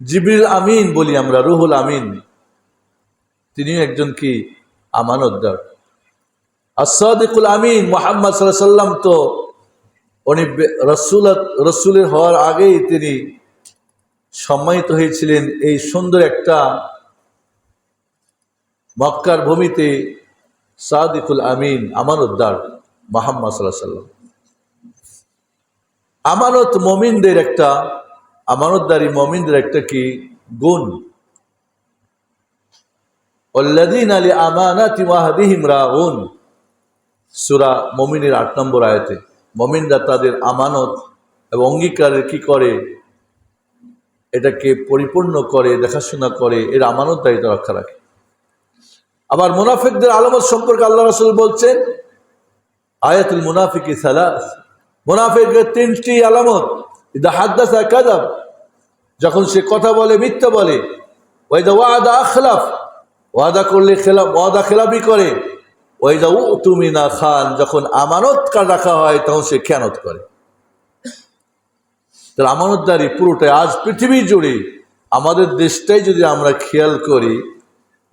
জিবরিল আমিন বলি আমরা, রুহুল আমিন। তিনি একজন কি? আমানতদার। আসাদিকুল আমিন মোহাম্মদ সাল্লাম তো উনি রসুল রসুলের হওয়ার আগেই তিনি সম্মানিত হয়েছিলেন এই সুন্দর একটা মক্কার ভূমিতে সাদিকুল আমিন, আমানতদার মোহাম্মদ সাল্লাহ সাল্লাম আমানত মমিনদের একটা আমানতদারি মমিনদের একটা কি? গুণ। অল্লাদিন আলী আমানাতি ওয়াহদিহিম রাউন। সুরা মমিনের আট নম্বর আয়াতে। মমিনরা তাদের আমানত এবং অঙ্গীকারের কি করে? এটাকে পরিপূর্ণ করে, দেখাশোনা করে, এর আমানত দায়িত্ব রক্ষা রাখে। আবার মুনাফিকদের আলামত সম্পর্কে আল্লাহ রসুল বলছেন, আয়াতুল মুনাফিকি সালাস। মুনাফিকের তিনটি আলামত। ইদা হাদ্দাসা কাদাব যখন সে কথা বলে, মিথ্যা বলে ওয়াইদা ওয়াদা আখলাফ ওয়াদা করলে খেলাফ ওয়াদা খেলাফি করে। ওয়াইদা উ তুমি না খান যখন আমানত রাখা হয় তখন সে খেয়ানত করে। তার আমানতদারি পুরোটাই আজ পৃথিবী জুড়ে। আমাদের দেশটাই যদি আমরা খেয়াল করি,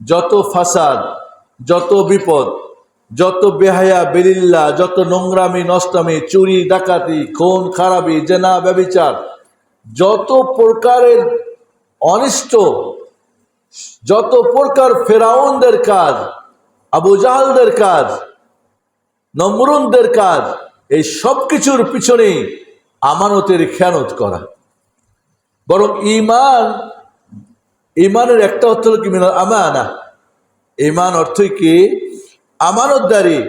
যত ফাসাদ, যত বিপদ যত বেহায়া বেলিল্লা যত নোংরামি, নষ্টামি, চুরি, ডাকাতি, খুন, খারাপি, জেনা, ব্যবিচার, যত প্রকারের অনিষ্ট, যত প্রকার ফেরাউনদের কাজ, আবু জাহালদের কাজ, নমরুনদের কাজ, এই সব কিছুর পিছনে আমানতের খেয়ানত করা। বরং ইমান ইমানের একটা অর্থ কি? মিনাল আমানা। ইমান অর্থই কি? আমানতদারি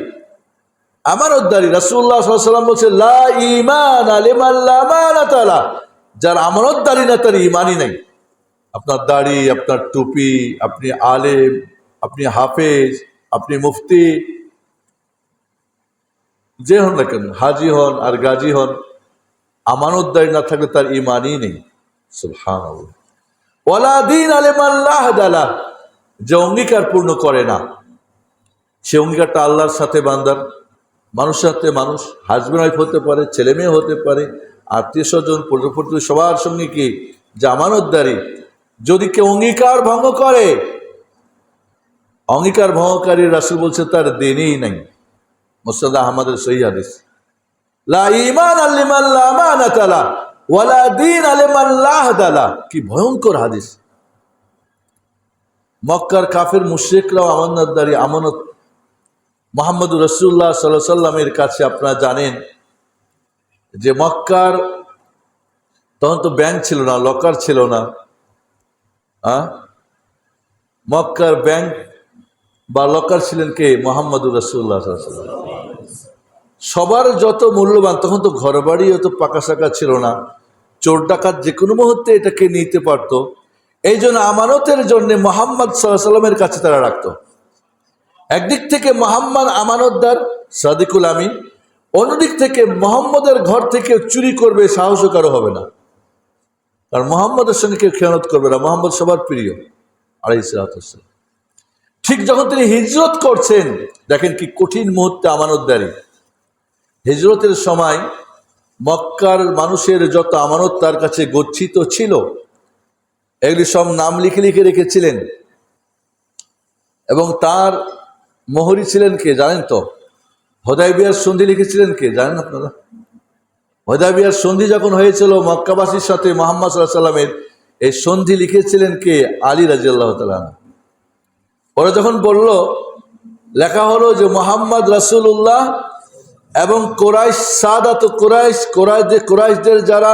আমানতদারি, রাসূলুল্লাহ সাল্লাল্লাহু আলাইহি বলছে লা ঈমান লিমান লা আমানাতা লা যার আমানতদারি না, তার ইমানই নাই। আপনার দাড়ি, আপনার টুপি, আপনি আলেম, আপনি হাফেজ, আপনি মুফতি, যে হন না কেন, হাজি হন আর গাজী হন, আমানতদারি না থাকলে তার ইমানই নেই। ওয়ালা দিন আলেমাল্লাহ দালা যে অঙ্গীকার পূর্ণ করে না। সে অঙ্গীকারটা আল্লাহর সাথে বান্দার। মানুষের সাথে মানুষ হাজব্যান্ড ওয়াইফ হতে পারে, ছেলে মেয়ে হতে পারে, আত্মীয় স্বজন পূর্বপুত্র সবার সঙ্গে কি? জামানতদারি যদি কেউ অঙ্গীকার ভঙ্গ করে, অঙ্গীকার ভঙ্গকারী রাসুল বলছে, তার দিনই নাই। মোসাদ আহমদের সহি হাদিস। কি ভয়ঙ্কর হাদিস। মক্কার কাফের মুশ্রিকরাও আমানতদারি, আমানত মোহাম্মদ রসুল্লাহ সাল্লাহ সাল্লামের কাছে আপনারা জানেন যে মক্কার তখন তো ব্যাংক ছিল না লকার ছিল না। মক্কার ব্যাংক বা লকার ছিলেন কে? মোহাম্মদুর রসুল্লাহ সবার যত মূল্যবান, তখন তো ঘর বাড়ি অত পাকা শাকা ছিল না। চোর ডাকাত যে কোনো মুহূর্তে এটাকে নিতে পারত। এই জন্য আমানতের জন্য মোহাম্মদ সাল্লাহ সাল্লামের কাছে তারা রাখত। একদিক থেকে মোহাম্মদ আমানতদার সাদিকুল আমিন, অন্যদিক থেকে মোহাম্মদের ঘর থেকে চুরি করবে, সাহসও কারও হবে না। কারণ মোহাম্মদের সঙ্গে কেউ খেয়ানত করবে না। মোহাম্মদ সবার প্রিয় আলাই সালাম। ঠিক যখন তিনি হিজরত করছেন, দেখেন কি কঠিন মুহূর্তে আমানতদারি। হিজরতের সময় মক্কার মানুষের যত আমানত তার কাছে গচ্ছিত ছিল, এগুলি সব নাম লিখে লিখে রেখেছিলেন। এবং তার মোহরি ছিলেন কে জানেন তো? হদাই বিয়ার সন্ধি লিখেছিলেন কে? জানেন আপনারা? হদাই বিয়ার সন্ধি যখন হয়েছিল, মক্কাবাসীর সাথে মোহাম্মদ সাল্লাহ সাল্লামের এই সন্ধি লিখেছিলেন কে? আলী রাজি আল্লাহ তালাম ওরা যখন বলল, লেখা হলো যে মোহাম্মদ রাসুল্লাহ এবং কোরাইশ, সাদাত কোরাইশ, কোরাইশদের কোরাইশদের যারা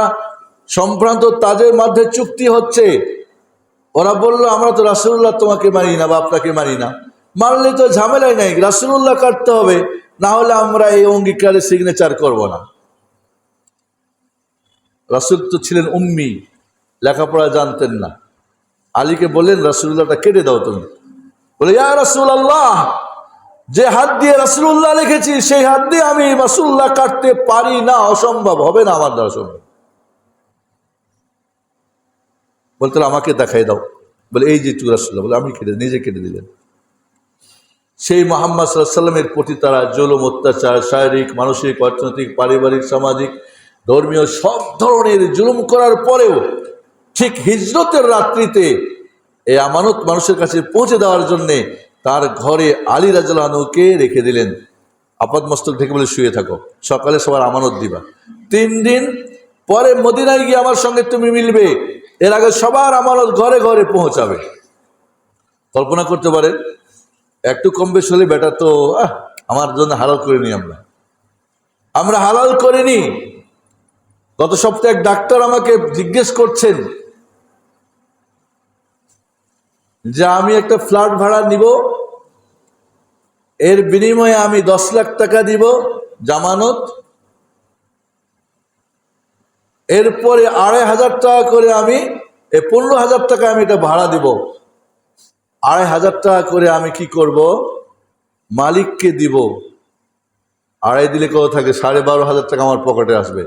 সম্ভ্রান্ত, তাদের মধ্যে চুক্তি হচ্ছে। ওরা বলল, আমরা তো রাসুল্লাহ তোমাকে মানি না বা আপনাকে মানি না। মানলে তো ঝামেলাই নাই রাসুল্লাহ কাটতে হবে, না হলে আমরা এই অঙ্গীকারে সিগনেচার করব না। রাসুল তো ছিলেন উম্মি, লেখাপড়া জানতেন না। আলীকে বললেন রাসুল্লাহটা কেটে দাও তুমি। বলে, ইয়া রাসুল আল্লাহ যে হাত দিয়ে রাসুল্লাহ লিখেছি, সেই হাত দিয়ে আমি রাসুল্লাহ কাটতে পারি না, অসম্ভব, হবে না আমার দ্বারা সম্ভব? বলতে আমাকে দেখাই দাও। বলে, এই যে টু রাসুল্লাহ বলে, আমি কেটে, নিজে কেটে দিলেন। সেই মোহাম্মদ সাল্লামের প্রতি তারা জুলুম, অত্যাচার, শারীরিক, মানসিক, অর্থনৈতিক, পারিবারিক, সামাজিক, ধর্মীয় সব ধরনের জুলুম করার পরেও ঠিক হিজরতের রাত্রিতে এই আমানত মানুষের কাছে পৌঁছে দেওয়ার জন্যে তার ঘরে আলী রাজলানুকে রেখে দিলেন। আপাদ মস্তক ঢেকে বলে শুয়ে থাকো। সকালে সবার আমানত দিবা। তিন দিন পরে মদিনায় গিয়ে আমার সঙ্গে তুমি মিলবে। এর আগে সবার আমানত ঘরে ঘরে পৌঁছাবে। কল্পনা করতে পারেন একটু কম বেশ হলে বেটা তো আমার জন্য হালাল করিনি আমরা। আমরা হালাল করিনি। গত সপ্তাহে এক ডাক্তার আমাকে জিজ্ঞেস করছেন যে আমি একটা ফ্ল্যাট ভাড়া নিব, এর বিনিময়ে আমি দশ লাখ টাকা দিব জামানত, এরপরে আড়াই হাজার টাকা করে আমি, এ পনেরো হাজার টাকা আমি এটা ভাড়া দিব। আড়াই হাজার টাকা করে আমি কি করব? মালিককে দিব। আড়াই দিলে কত থাকে? সাড়ে বারো হাজার টাকা আমার পকেটে আসবে।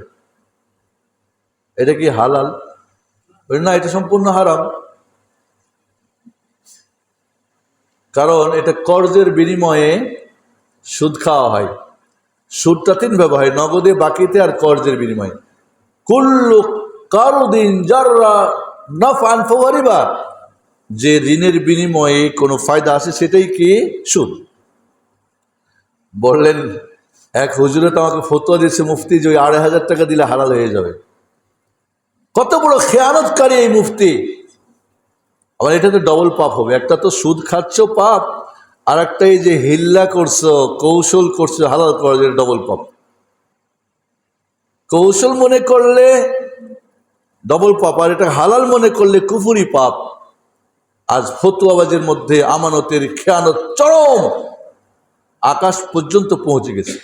এটা কি হালাল? না, এটা সম্পূর্ণ হারাম। কারণ এটা কর্জের বিনিময়ে সুদ খাওয়া হয়। সুদটা তিনভাবে হয়, নগদে, বাকিতে আর কর্জের বিনিময়ে। কুল্লু কারুদিন যাররা নফান ফরিবা যে ঋণের বিনিময়ে কোনো ফায়দা আছে সেটাই কি? সুদ বললেন, এক হুজুরে তো আমাকে ফতোয়া দিয়েছে, মুফতি, যে ওই আড়াই হাজার টাকা দিলে হালাল হয়ে যাবে। কত বড় খেয়ানতকারী এই মুফতি। আবার এটা তো ডবল পাপ হবে। একটা তো সুদ খাচ্ছ, পাপ, আর একটা এই যে হিল্লা করছ, কৌশল করছ, হালাল করার ডবল পাপ। কৌশল মনে করলে ডবল পাপ, আর এটা হালাল মনে করলে কুফুরি পাপ। আজ ফতুয়াবাজের মধ্যে আমানতের খেয়ানত চরম আকাশ পর্যন্ত পৌঁছে গেছে।